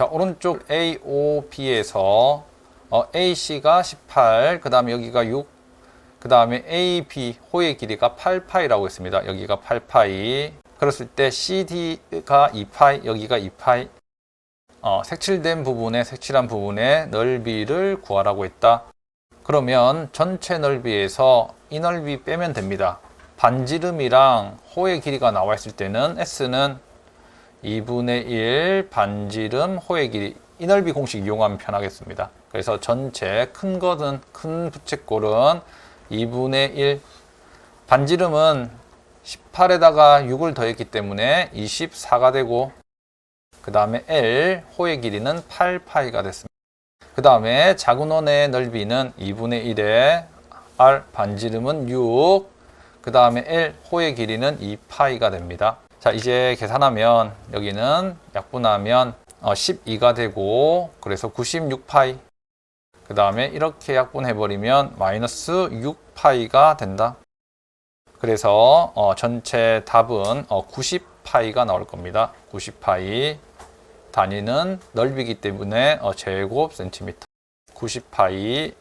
자, 오른쪽 AOB에서 어, AC가 18, 그 다음에 여기가 6, 그 다음에 AB, 호의 길이가 8파이라고 했습니다. 여기가 8파이. 그랬을 때 CD가 2파이, 여기가 2파이. 어, 색칠된 부분에 색칠한 부분의 넓이를 구하라고 했다. 그러면 전체 넓이에서 이 넓이 빼면 됩니다. 반지름이랑 호의 길이가 나와 있을 때는 S는 2분의 1 반지름 호의 길이 이 넓이 공식 이용하면 편하겠습니다. 그래서 전체 큰 것은 큰 부채꼴은 2분의 1 반지름은 18에다가 6을 더했기 때문에 24가 되고 그 다음에 L 호의 길이는 8파이가 됐습니다. 그 다음에 작은 원의 넓이는 2분의 1에 R 반지름은 6, 그 다음에 L 호의 길이는 2파이가 됩니다. 자, 이제 계산하면 여기는 약분하면 어, 12가 되고 그래서 96파이 그 다음에 이렇게 약분해 버리면 마이너스 6파이가 된다. 그래서 어, 전체 답은 어, 90파이가 나올 겁니다. 90파이 단위는 넓이기 때문에 어, 제곱 센티미터 90파이